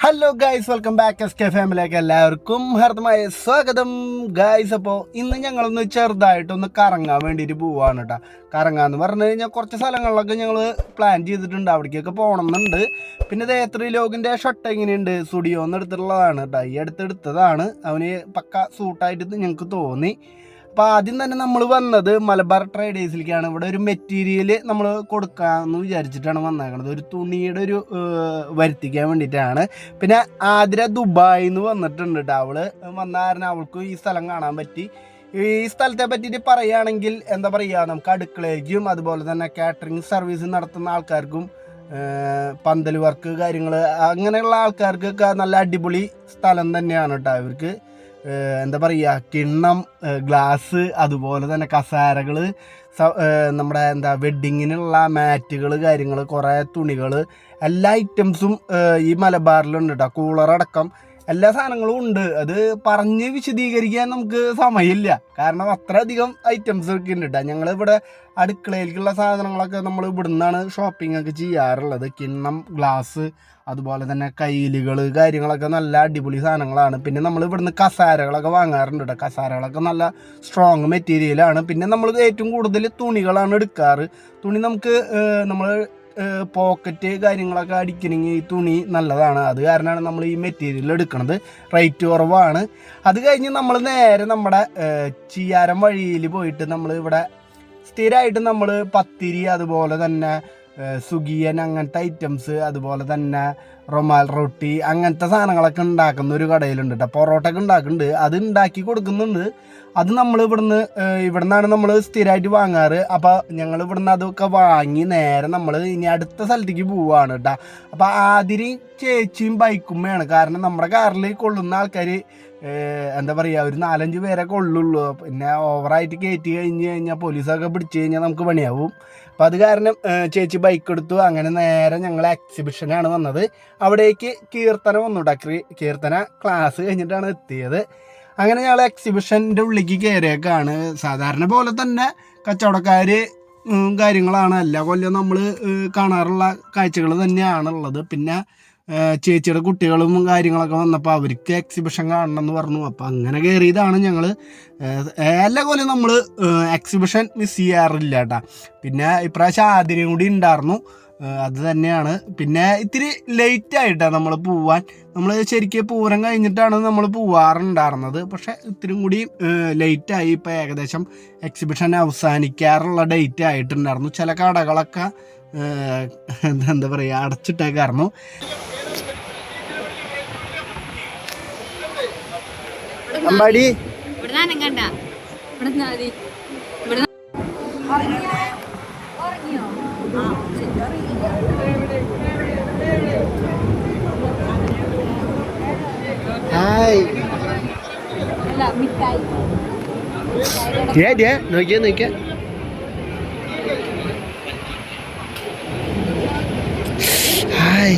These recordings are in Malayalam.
Hello guys welcome back S K ഫാമിലിക്ക് എല്ലാവർക്കും ഹർദ്ദമായ സ്വാഗതം. ഗായ്സ് അപ്പോൾ ഇന്ന് ഞങ്ങളൊന്ന് ചെറുതായിട്ടൊന്ന് കറങ്ങാൻ വേണ്ടിയിട്ട് പോവാണ് കേട്ടോ കറങ്ങാന്ന് പറഞ്ഞു കഴിഞ്ഞാൽ കുറച്ച് സ്ഥലങ്ങളിലൊക്കെ ഞങ്ങൾ പ്ലാൻ ചെയ്തിട്ടുണ്ട്. അവിടേക്കൊക്കെ പോകണം എന്നുണ്ട് പിന്നെ ദേത്രി ലോകിന്റെ ഷർട്ട് എങ്ങനെയുണ്ട് സ്റ്റുഡിയോ എന്ന് എടുത്തിട്ടുള്ളതാണ് കേട്ടോ ഈ അടുത്തെടുത്തതാണ് അവന് പക്ക സൂട്ടായിട്ട് ഞങ്ങൾക്ക് തോന്നി. അപ്പോൾ ആദ്യം തന്നെ നമ്മൾ വന്നത് മലബാർ ട്രേഡേഴ്സിലേക്കാണ്. ഇവിടെ ഒരു മെറ്റീരിയൽ നമ്മൾ കൊടുക്കാമെന്ന് വിചാരിച്ചിട്ടാണ് വന്നേക്കുന്നത് ഒരു തുണിയുടെ ഒരു വരുത്തിക്കാൻ വേണ്ടിയിട്ടാണ്. പിന്നെ ആതിര ദുബായിൽ നിന്ന് വന്നിട്ടുണ്ട് കേട്ടോ അവൾ. വന്ന കാരണം അവൾക്കും ഈ സ്ഥലം കാണാൻ പറ്റി. ഈ സ്ഥലത്തെ പറ്റിയിട്ട് പറയുകയാണെങ്കിൽ എന്താ പറയുക നമുക്ക് അടുക്കളയ്ക്കും അതുപോലെ തന്നെ കാറ്ററിംഗ് സർവീസ് നടത്തുന്ന ആൾക്കാർക്കും പന്തൽ വർക്ക് കാര്യങ്ങൾ അങ്ങനെയുള്ള ആൾക്കാർക്കൊക്കെ നല്ല അടിപൊളി സ്ഥലം തന്നെയാണ് കേട്ടോ ഇവർക്ക്. എന്താ പറയുക കിണ്ണം ഗ്ലാസ് അതുപോലെ തന്നെ കസാരകൾ നമ്മുടെ എന്താ വെഡ്ഡിങ്ങിനുള്ള മാറ്റുകൾ കാര്യങ്ങൾ കുറേ തുണികൾ എല്ലാ ഐറ്റംസും ഈ മലബാറിലുണ്ട് കേട്ടോ കൂളറടക്കം എല്ലാ സാധനങ്ങളും ഉണ്ട്. അത് പറഞ്ഞ് വിശദീകരിക്കാൻ നമുക്ക് സമയമില്ല. കാരണം അത്രയധികം ഐറ്റംസ് ഒക്കെ ഞങ്ങൾ ഇവിടെ അടുക്കളയിലേക്കുള്ള സാധനങ്ങളൊക്കെ നമ്മൾ ഇവിടുന്നാണ് ഷോപ്പിംഗ് ഒക്കെ ചെയ്യാറുള്ളത്. കിണ്ണം ഗ്ലാസ് അതുപോലെ തന്നെ കയ്യിലുകൾ കാര്യങ്ങളൊക്കെ നല്ല അടിപൊളി സാധനങ്ങളാണ്. പിന്നെ നമ്മൾ ഇവിടുന്ന് കസാരകളൊക്കെ വാങ്ങാറുണ്ട് കേട്ടോ കസാരകളൊക്കെ നല്ല സ്ട്രോങ് മെറ്റീരിയലാണ് പിന്നെ നമ്മൾ ഏറ്റവും കൂടുതൽ തുണികളാണ് എടുക്കാറ്. തുണി നമുക്ക് നമ്മൾ പോക്കറ്റ് കാര്യങ്ങളൊക്കെ അടിക്കണമെങ്കിൽ ഈ തുണി നല്ലതാണ്. അത് കാരണമാണ് നമ്മൾ ഈ മെറ്റീരിയൽ എടുക്കുന്നത് റേറ്റ് കുറവാണ്. അത് കഴിഞ്ഞ് നമ്മൾ നേരെ നമ്മുടെ ചിയാരം വഴിയിൽ പോയിട്ട് നമ്മൾ ഇവിടെ സ്ഥിരമായിട്ട് നമ്മൾ പത്തിരി അതുപോലെ തന്നെ സുഗിയൻ അങ്ങനത്തെ ഐറ്റംസ് അതുപോലെ തന്നെ റൊമാൽ റൊട്ടി അങ്ങനത്തെ സാധനങ്ങളൊക്കെ ഉണ്ടാക്കുന്ന ഒരു കടയിലുണ്ട് കേട്ടോ പൊറോട്ടയൊക്കെ ഉണ്ടാക്കുന്നുണ്ട്. അത് ഉണ്ടാക്കി കൊടുക്കുന്നുണ്ട്. അത് നമ്മൾ ഇവിടുന്ന് ഇവിടുന്നാണ് നമ്മൾ സ്ഥിരമായിട്ട് വാങ്ങാറ്. അപ്പോൾ ഞങ്ങൾ ഇവിടുന്ന് അതൊക്കെ വാങ്ങി നേരെ നമ്മൾ ഇനി അടുത്ത സ്ഥലത്തേക്ക് പോവുകയാണ് കേട്ടോ അപ്പോൾ ആതിരി ചേച്ചിയും ബൈക്കുമ്മയാണ്. കാരണം നമ്മുടെ കാറിൽ കൊള്ളുന്ന ആൾക്കാർ എന്താ പറയുക ഒരു നാലഞ്ച് പേരെ കൊള്ളുള്ളൂ. പിന്നെ ഓവറായിട്ട് കയറ്റി കഴിഞ്ഞ് കഴിഞ്ഞാൽ പോലീസൊക്കെ പിടിച്ചു കഴിഞ്ഞാൽ നമുക്ക് പണിയാവും. അപ്പോൾ അത് കാരണം ചേച്ചി ബൈക്ക് എടുത്തു. അങ്ങനെ നേരെ ഞങ്ങൾ എക്സിബിഷനാണ് വന്നത്. അവിടേക്ക് കീർത്തന വന്നു കേട്ടോ കീർത്തന ക്ലാസ് കഴിഞ്ഞിട്ടാണ് എത്തിയത്. അങ്ങനെ ഞങ്ങൾ എക്സിബിഷന്റെ ഉള്ളിലേക്ക് കയറിയേക്കാണ് സാധാരണ പോലെ തന്നെ കച്ചവടക്കാർ കാര്യങ്ങളാണ്. എല്ലാ കൊല്ലം നമ്മൾ കാണാറുള്ള കാഴ്ചകൾ തന്നെയാണുള്ളത്. പിന്നെ ചേച്ചിയുടെ കുട്ടികളും കാര്യങ്ങളൊക്കെ വന്നപ്പോൾ അവർക്ക് എക്സിബിഷൻ കാണണം എന്ന് പറഞ്ഞു. അപ്പോൾ അങ്ങനെ കയറിയതാണ് ഞങ്ങൾ എല്ലാ കൊല്ലം നമ്മൾ എക്സിബിഷൻ മിസ് ചെയ്യാറില്ല കേട്ടോ പിന്നെ ഇപ്രാവശ്യം ആതിരയും കൂടി ഉണ്ടായിരുന്നു അത് തന്നെയാണ്. പിന്നെ ഇത്തിരി ലേറ്റ് ആയിട്ടാണ് നമ്മൾ പോവാൻ. നമ്മൾ ശരിക്കും പൂരം കഴിഞ്ഞിട്ടാണ് നമ്മൾ പോവാറുണ്ടായിരുന്നത് പക്ഷേ ഇത്തിരി കൂടി ലേറ്റായി ഇപ്പോൾ ഏകദേശം എക്സിബിഷൻ അവസാനിക്കാറുള്ള ഡേറ്റ് ആയിട്ടുണ്ടായിരുന്നു ചില കടകളൊക്കെ എന്താ പറയുക അടച്ചിട്ടേക്കായിരുന്നു അമ്പാടി. ഹായ്. ഡേ ഡേ നോക്കിയേ നോക്കിയേ. ഹായ്.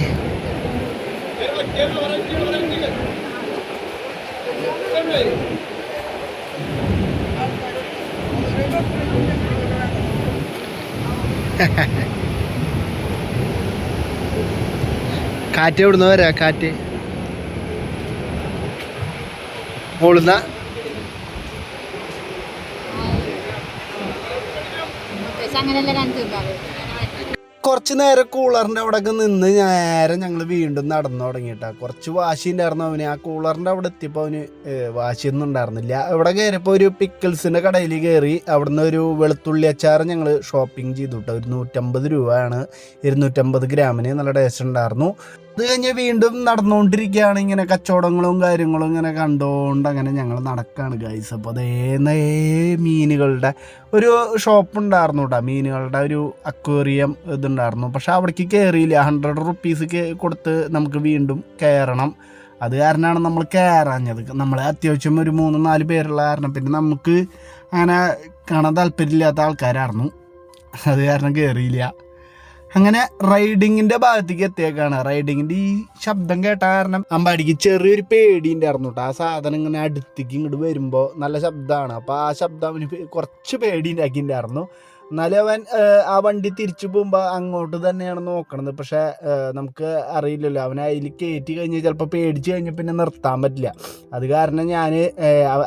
കാറ്റ് എവിടുന്ന് വരാ? കാറ്റ്. പക്ഷെ അങ്ങനെയല്ല കൊടുക്കാറ് കുറച്ച് നേരം കൂളറിന്റെ അവിടെയൊക്കെ നിന്ന് നേരെ ഞങ്ങൾ വീണ്ടും നടന്നു തുടങ്ങിയിട്ടാ. കുറച്ച് വാശി ഉണ്ടായിരുന്നു അവന്. ആ കൂളറിന്റെ അവിടെ എത്തിയപ്പോൾ അവന് വാശിയൊന്നും ഉണ്ടായിരുന്നില്ല. അവിടെ കയറിയപ്പോൾ ഒരു പിക്കിൾസിന്റെ കടയിൽ കയറി അവിടുന്ന് ഒരു വെളുത്തുള്ളി അച്ചാർ ഞങ്ങൾ ഷോപ്പിംഗ് ചെയ്തു കേട്ടോ ഒരു നൂറ്റമ്പത് രൂപയാണ്. ഇരുന്നൂറ്റമ്പത് ഗ്രാമിന് നല്ല ടേസ്റ്റ് ഉണ്ടായിരുന്നു. അത് കഴിഞ്ഞ് വീണ്ടും നടന്നുകൊണ്ടിരിക്കുകയാണ്. ഇങ്ങനെ കച്ചവടങ്ങളും കാര്യങ്ങളും ഇങ്ങനെ കണ്ടുകൊണ്ട് അങ്ങനെ ഞങ്ങൾ നടക്കുകയാണ് ഗൈസ് അപ്പോൾ അതേ മീനുകളുടെ ഒരു ഷോപ്പ് ഉണ്ടായിരുന്നു കേട്ടോ മീനുകളുടെ ഒരു അക്വേറിയം ഇതുണ്ടായിരുന്നു. പക്ഷെ അവിടേക്ക് കയറിയില്ല ഹൺഡ്രഡ് റുപ്പീസ് കൊടുത്ത് നമുക്ക് വീണ്ടും കയറണം. അത് കാരണമാണ് നമ്മൾ കയറാഞ്ഞത്. നമ്മൾ അത്യാവശ്യം ഒരു മൂന്ന് നാല് പേരുള്ള കാരണം പിന്നെ നമുക്ക് അങ്ങനെ കാണാൻ താല്പര്യമില്ലാത്ത ആൾക്കാരായിരുന്നു. അത് കാരണം കയറിയില്ല അങ്ങനെ റൈഡിങ്ങിന്റെ ഭാഗത്തേക്ക് എത്തിയേക്കാണ്. റൈഡിങ്ങിന്റെ ഈ ശബ്ദം കേട്ട കാരണം അമ്പാടിക്ക് ചെറിയൊരു പേടിന്റെ കേട്ടോ ആ സാധനം ഇങ്ങനെ അടുത്തേക്ക് ഇങ്ങോട്ട് വരുമ്പോൾ നല്ല ശബ്ദമാണ്. അപ്പോൾ ആ ശബ്ദം അവന് കുറച്ച് പേടി ഉണ്ടാക്കിയിട്ടുണ്ടായിരുന്നു എന്നാലും അവൻ ആ വണ്ടി തിരിച്ചു പോകുമ്പോൾ അങ്ങോട്ട് തന്നെയാണ് നോക്കണത്. പക്ഷെ നമുക്ക് അറിയില്ലല്ലോ. അവൻ അതിൽ കയറ്റി കഴിഞ്ഞ് ചിലപ്പോൾ പേടിച്ച് കഴിഞ്ഞ് പിന്നെ നിർത്താൻ പറ്റില്ല. അത് കാരണം ഞാൻ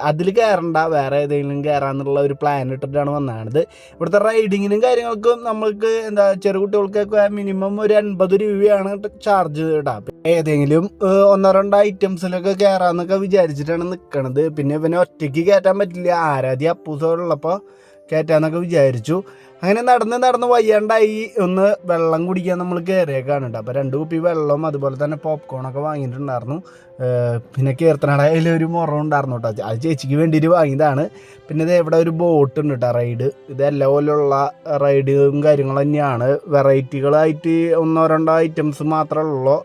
അതിൽ കയറണ്ട വേറെ ഏതെങ്കിലും കയറാന്നുള്ള ഒരു പ്ലാൻ ഇട്ടിട്ടാണ് വന്നത് ഇവിടുത്തെ റൈഡിങ്ങിനും കാര്യങ്ങൾക്കും നമ്മൾക്ക് എന്താ ചെറു കുട്ടികൾക്കൊക്കെ മിനിമം ഒരു അൻപത് രൂപയാണ് ചാർജ് ഇടാം. ഏതെങ്കിലും ഒന്നോ രണ്ടോ ഐറ്റംസിലൊക്കെ കയറാന്നൊക്കെ വിചാരിച്ചിട്ടാണ് നിൽക്കണത് പിന്നെ ഇവനെ ഒറ്റയ്ക്ക് കയറ്റാൻ പറ്റില്ല. ആരാധ്യ അപ്പൂസോ ഉള്ളപ്പോൾ കയറ്റാന്നൊക്കെ വിചാരിച്ചു. അങ്ങനെ നടന്ന് നടന്ന് വയ്യാണ്ടായി. ഒന്ന് വെള്ളം കുടിക്കാൻ നമ്മൾ കയറിയേക്കാണ് കേട്ടോ അപ്പോൾ രണ്ട് കുപ്പി വെള്ളവും അതുപോലെ തന്നെ പോപ്കോണൊക്കെ വാങ്ങിയിട്ടുണ്ടായിരുന്നു. പിന്നെ കീർത്തനടയിൽ ഒരു മുറം ഉണ്ടായിരുന്നു കേട്ടോ അത് ചേച്ചിക്ക് വേണ്ടിയിട്ട് വാങ്ങിയതാണ്. പിന്നെ ഇത് ഇവിടെ ഒരു ബോട്ട് ഉണ്ട് കേട്ടോ റൈഡ്. ഇതെല്ലാം പോലെയുള്ള റൈഡും കാര്യങ്ങളും തന്നെയാണ്. വെറൈറ്റികളായിട്ട് ഒന്നോ രണ്ടോ ഐറ്റംസ് മാത്രമേ ഉള്ളൂ.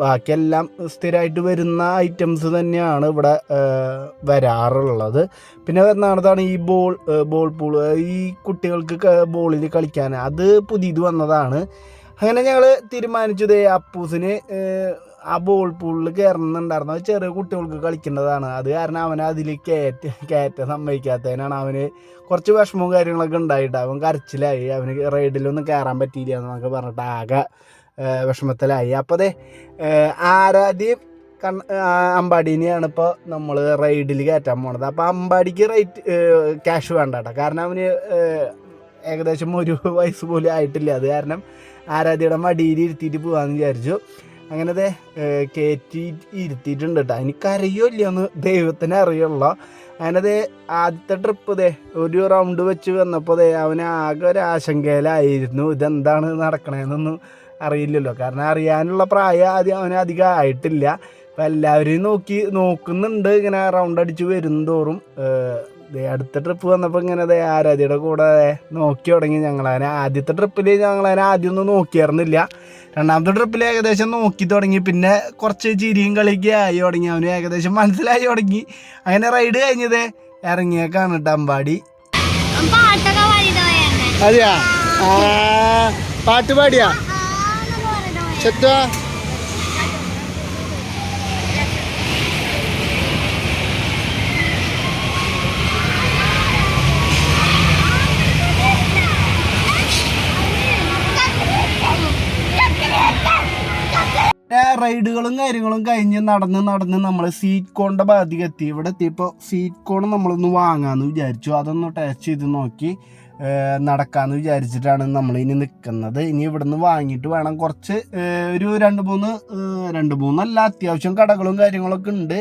ബാക്കിയെല്ലാം സ്ഥിരമായിട്ട് വരുന്ന ഐറ്റംസ് തന്നെയാണ് ഇവിടെ വരാറുള്ളത്. പിന്നെ വരുന്നതാണ് ഈ ബോൾ ബോൾ പൂൾ ഈ കുട്ടികൾക്ക് ബോളിൽ കളിക്കാൻ. അത് പുതിയത് വന്നതാണ്. അങ്ങനെ ഞങ്ങൾ തീരുമാനിച്ചത് അപ്പൂസിന് ആ ബോൾ പൂളിൽ കയറണമെന്നുണ്ടായിരുന്നു അത് ചെറിയ കുട്ടികൾക്ക് കളിക്കേണ്ടതാണ് അത് കാരണം അവൻ അതിൽ കയറ്റ കയറ്റ സമ്മതിക്കാത്തതിനാണ് അവന് കുറച്ച് വിഷമവും കാര്യങ്ങളൊക്കെ ഉണ്ടായിട്ട് അവൻ കരച്ചിലായി. അവന് റൈഡിലൊന്നും കയറാൻ പറ്റിയില്ല എന്നൊക്കെ പറഞ്ഞിട്ട് ആകെ വിഷമത്തിലായി. അപ്പോൾ അതെ ആരാധ്യം കൺ അമ്പാടീനെയാണ് ഇപ്പോൾ നമ്മൾ റൈഡിൽ കയറ്റാൻ പോണത്. അപ്പോൾ അമ്പാടിക്ക് റേറ്റ് ക്യാഷ് വേണ്ട കേട്ടോ കാരണം അവന് ഏകദേശം ഒരു വയസ്സ് പോലും ആയിട്ടില്ല. അത് കാരണം ആരാധ്യയുടെ മടിയിൽ ഇരുത്തിയിട്ട് പോകാമെന്ന് വിചാരിച്ചു. അങ്ങനെ ദേ ഏഹ്, കയറ്റി ഇരുത്തിയിട്ടുണ്ട് കേട്ടോ എനിക്ക് അറിയില്ല ഒന്ന് ദൈവത്തിന് അറിയുള്ളൂ. അങ്ങനെ ദേ ആദ്യത്തെ ട്രിപ്പ് ദേ ഒരു റൗണ്ട് വെച്ച് വന്നപ്പോൾ ദേ അവനാകെ ആകെ ഒരു ആശങ്കയിലായിരുന്നു. ഇതെന്താണ് നടക്കണേന്നൊന്നും അറിയില്ലല്ലോ. കാരണം അറിയാനുള്ള പ്രായം ആദ്യം അവന് അധികം ആയിട്ടില്ല. അപ്പം എല്ലാവരെയും നോക്കി നോക്കുന്നുണ്ട്. ഇങ്ങനെ റൗണ്ട് അടിച്ച് വരും തോറും. ഏഹ്, ദേ അടുത്ത ട്രിപ്പ് വന്നപ്പോൾ ഇങ്ങനെ ദേ ആരാധ്യയുടെ കൂടെ നോക്കി തുടങ്ങി. ഞങ്ങളതിനെ ആദ്യത്തെ ട്രിപ്പിൽ ഞങ്ങളതിനെ ആദ്യം ഒന്നും നോക്കിയായിരുന്നില്ല. രണ്ടാമത്തെ ട്രിപ്പിൽ ഏകദേശം നോക്കി തുടങ്ങി. പിന്നെ കുറച്ച് ചിരിയും കളിയൊക്കെ ആയി തുടങ്ങി. അവന് ഏകദേശം മനസ്സിലായി തുടങ്ങി. അങ്ങനെ റൈഡ് കഴിഞ്ഞത് ഇറങ്ങിയേക്കാണ് കേട്ടോ അമ്പാടി. അതെയാ? പാട്ട് പാടിയാ? ചെറ്റാ റൈഡുകളും കാര്യങ്ങളും കഴിഞ്ഞ് നടന്ന് നടന്ന് നമ്മൾ സീറ്റ് കോണിന്റെ ഭാഗത്തേക്ക് എത്തി. ഇവിടെ എത്തിയപ്പോൾ സീറ്റ് കോൺ നമ്മളൊന്ന് വാങ്ങാമെന്ന് വിചാരിച്ചു. അതൊന്ന് ടച്ച് ചെയ്ത് നോക്കി. നടക്കാമെന്ന് വിചാരിച്ചിട്ടാണ് നമ്മൾ ഇനി നിൽക്കുന്നത് ഇനി ഇവിടുന്ന് വാങ്ങിയിട്ട് വേണം കുറച്ച് ഒരു രണ്ട് മൂന്ന് രണ്ട് മൂന്നല്ല അത്യാവശ്യം കടകളും കാര്യങ്ങളൊക്കെ ഉണ്ട്.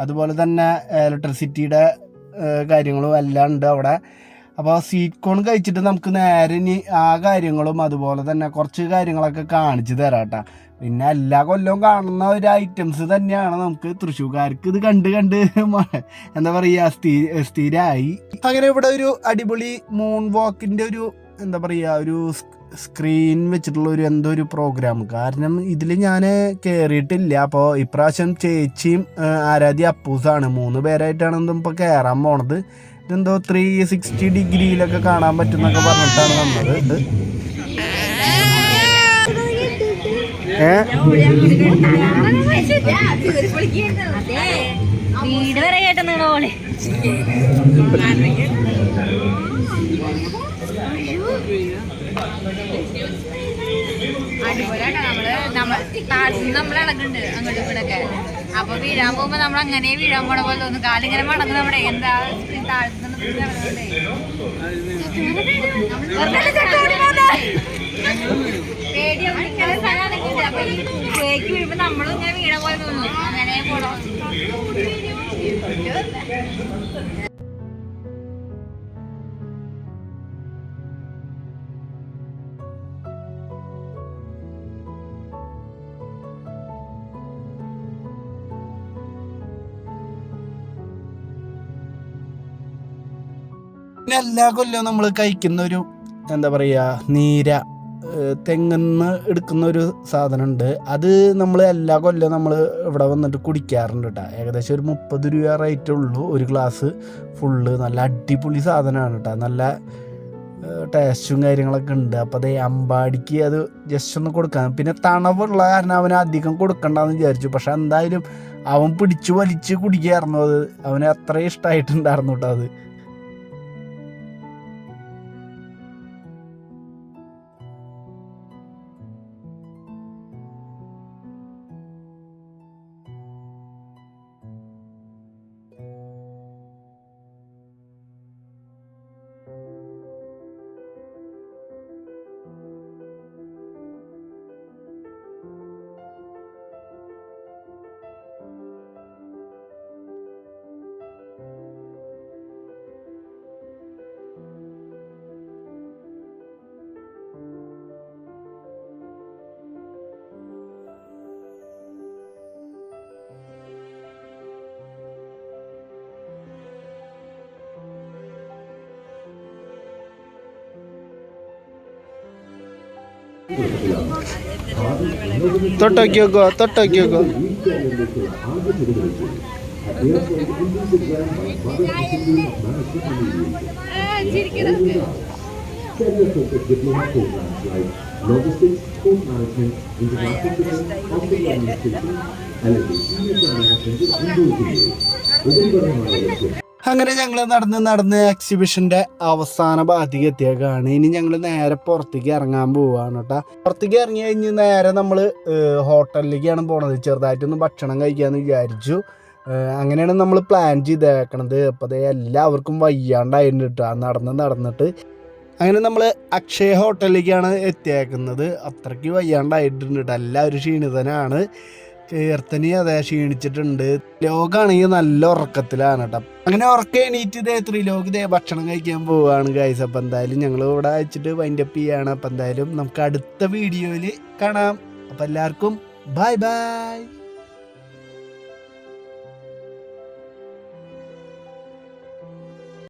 അതുപോലെ തന്നെ ഇലക്ട്രിസിറ്റിയുടെ കാര്യങ്ങളും എല്ലാം ഉണ്ട് അവിടെ. അപ്പോൾ ആ സ്വീറ്റ് കോൺ കഴിച്ചിട്ട് നമുക്ക് നേരെ ഇനി ആ കാര്യങ്ങളും അതുപോലെ തന്നെ കുറച്ച് കാര്യങ്ങളൊക്കെ കാണിച്ചു തരാം കേട്ടോ. പിന്നെ എല്ലാ കൊല്ലവും കാണുന്ന ഒരു ഐറ്റംസ് തന്നെയാണ് നമുക്ക് തൃശ്ശൂർക്കാർക്ക് ഇത് കണ്ട് കണ്ട് എന്താ പറയുക സ്ഥി സ്ഥിരമായി അങ്ങനെ ഇവിടെ ഒരു അടിപൊളി മൂൺ വാക്കിന്റെ ഒരു എന്താ പറയുക ഒരു സ്ക്രീൻ വെച്ചിട്ടുള്ള ഒരു എന്തോ ഒരു പ്രോഗ്രാം കാരണം ഇതിൽ ഞാൻ കയറിയിട്ടില്ല അപ്പോൾ ഇപ്രാവശ്യം ചേച്ചിയും ആരാധ്യ അപ്പൂസാണ്. മൂന്ന് പേരായിട്ടാണ് ഇപ്പോൾ കയറാൻ പോണത്. ഇതെന്തോ ത്രീ സിക്സ്റ്റി ഡിഗ്രിയിലൊക്കെ കാണാൻ പറ്റുന്നൊക്കെ പറഞ്ഞിട്ടാണ് വന്നത്. ഇത്. വീട് വരെ കേട്ട നിങ്ങളോളെ അടിപൊളിയാട്ടോ നമ്മൾ നമ്മൾ അപ്പൊ വീഴാൻ പോകുമ്പോ നമ്മൾ അങ്ങനെ വീഴാൻ പോണ പോലെ തോന്നും. കാലിങ്ങനെ മടങ്ങും നമ്മുടെ എന്താ ബ്രേക്ക് വീഴുമ്പോ നമ്മളും ഇങ്ങനെ പോലെ അങ്ങനെ പോണോ പിന്നെ എല്ലാ കൊല്ലവും നമ്മൾ കഴിക്കുന്ന ഒരു എന്താ പറയുക നീര തെങ്ങെന്ന് എടുക്കുന്ന ഒരു സാധനമുണ്ട് അത് നമ്മൾ എല്ലാ കൊല്ലവും നമ്മൾ ഇവിടെ വന്നിട്ട് കുടിക്കാറുണ്ട് കേട്ടോ ഏകദേശം ഒരു മുപ്പത് രൂപ റേറ്റ് ഉള്ളൂ ഒരു ഗ്ലാസ് ഫുള്ള് നല്ല അടിപൊളി സാധനമാണ് കേട്ടോ നല്ല ടേസ്റ്റും കാര്യങ്ങളൊക്കെ ഉണ്ട്. അപ്പോൾ അതേ അമ്പാടിക്ക് അത് ജസ്റ്റ് ഒന്ന് കൊടുക്കാം. പിന്നെ തണവുള്ള കാരണം അവന് അധികം കൊടുക്കണ്ടെന്ന് വിചാരിച്ചു. പക്ഷെ എന്തായാലും അവൻ പിടിച്ചു വലിച്ച് കുടിക്കായിരുന്നു അത്. അവന് അത്രയും ഇഷ്ടമായിട്ടുണ്ടായിരുന്നു കേട്ടോ അത്. ತೊಟ್ಟೋಗ್ಯೋಗೋ ತೊಟ್ಟೋಗ್ಯೋಗೋ Career focused diploma programs like logistics, sport management, international business, hospital administration, LLB, senior management, and those fields. Open for him, അങ്ങനെ ഞങ്ങൾ നടന്ന് നടന്ന് എക്സിബിഷന്റെ അവസാന ഭാഗത്തേക്ക് എത്തിയേക്കാണ്. ഇനി ഞങ്ങൾ നേരെ പുറത്തേക്ക് ഇറങ്ങാൻ പോവാണ് കേട്ടോ പുറത്തേക്ക് ഇറങ്ങി കഴിഞ്ഞ് നേരെ നമ്മൾ ഹോട്ടലിലേക്കാണ് പോണത്. ചെറുതായിട്ടൊന്ന് ഭക്ഷണം കഴിക്കാമെന്ന് വിചാരിച്ചു. അങ്ങനെയാണ് നമ്മൾ പ്ലാൻ ചെയ്തേക്കണത്. അപ്പോൾ അതേ എല്ലാവർക്കും വയ്യാണ്ടായിരുന്നു കേട്ടോ നടന്ന് നടന്നിട്ട് അങ്ങനെ നമ്മൾ അക്ഷയ ഹോട്ടലിലേക്കാണ് എത്തിയേക്കുന്നത്. അത്രയ്ക്ക് വയ്യാണ്ടായിട്ടുണ്ട് കേട്ടോ എല്ലാവരും ക്ഷീണിതനാണ്. കീർത്തനി അതെ ക്ഷീണിച്ചിട്ടുണ്ട്. ലോകാണെങ്കിൽ നല്ല ഉറക്കത്തിലാണ് കേട്ടോ. അങ്ങനെ ഉറക്കം എണീറ്റ് ഇതേ ത്രിലോക് ഇതേ ഭക്ഷണം കഴിക്കാൻ പോവാണ് ഗൈസ് അപ്പം എന്തായാലും ഞങ്ങൾ ഇവിടെ വെച്ചിട്ട് വൈൻഡപ്പ് ചെയ്യാണ്. അപ്പം എന്തായാലും നമുക്ക് അടുത്ത വീഡിയോയിൽ കാണാം. അപ്പം എല്ലാവർക്കും ബൈ ബൈ